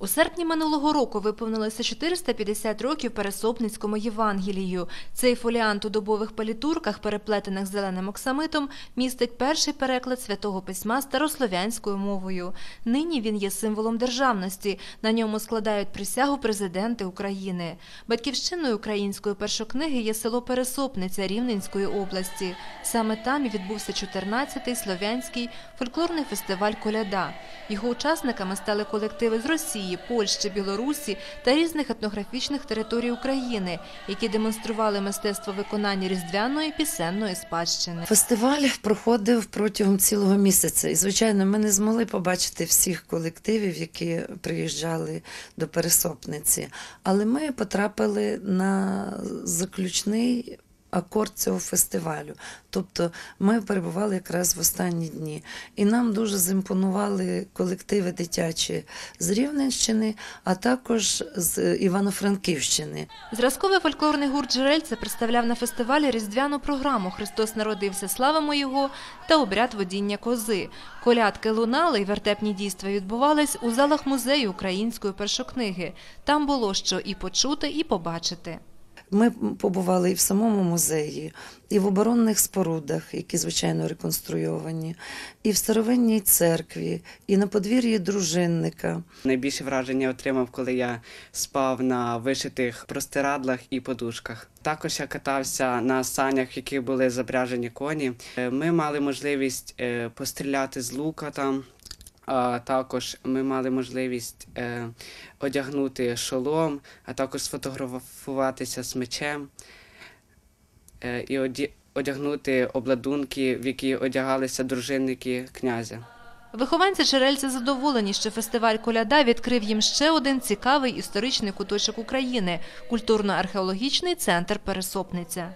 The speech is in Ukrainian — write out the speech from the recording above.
У серпні минулого року виповнилося 450 років Пересопницькому Євангелію. Цей фоліант у добових палітурках, переплетених зеленим оксамитом, містить перший переклад святого письма старослов'янською мовою. Нині він є символом державності. На ньому складають присягу президенти України. Батьківщиною української першокниги є село Пересопниця Рівненської області. Саме там і відбувся 14-й слов'янський фольклорний фестиваль Коляда. Його учасниками стали колективи з Росії. Польщі, Білорусі та різних етнографічних територій України, які демонстрували мистецтво виконання різдвяної пісенної спадщини. Фестиваль проходив протягом цілого місяця, і звичайно, ми не змогли побачити всіх колективів, які приїжджали до Пересопниці. Але ми потрапили на заключний акорд цього фестивалю. Тобто ми перебували якраз в останні дні. І нам дуже зімпонували колективи дитячі з Рівненщини, а також з Івано-Франківщини. Зразковий фольклорний гурт «Джерельце» представляв на фестивалі різдвяну програму «Христос народився, славимо його» та обряд водіння кози. Колядки лунали і вертепні дійства відбувались у залах музею української першокниги. Там було що і почути, і побачити. Ми побували і в самому музеї, і в оборонних спорудах, які звичайно реконструйовані, і в старовинній церкві, і на подвір'ї дружинника. Найбільше враження отримав, коли я спав на вишитих простирадлах і подушках. Також я катався на санях, яких були запряжені коні. Е, Ми мали можливість е, постріляти з лука там. А також ми мали можливість е, одягнути шолом, а також сфотографуватися з мечем е, і оді- одягнути обладунки, в які одягалися дружинники князя. Вихованці Джерельця задоволені, що фестиваль Коляда відкрив їм ще один цікавий історичний куточок України – культурно-археологічний центр Пересопниця.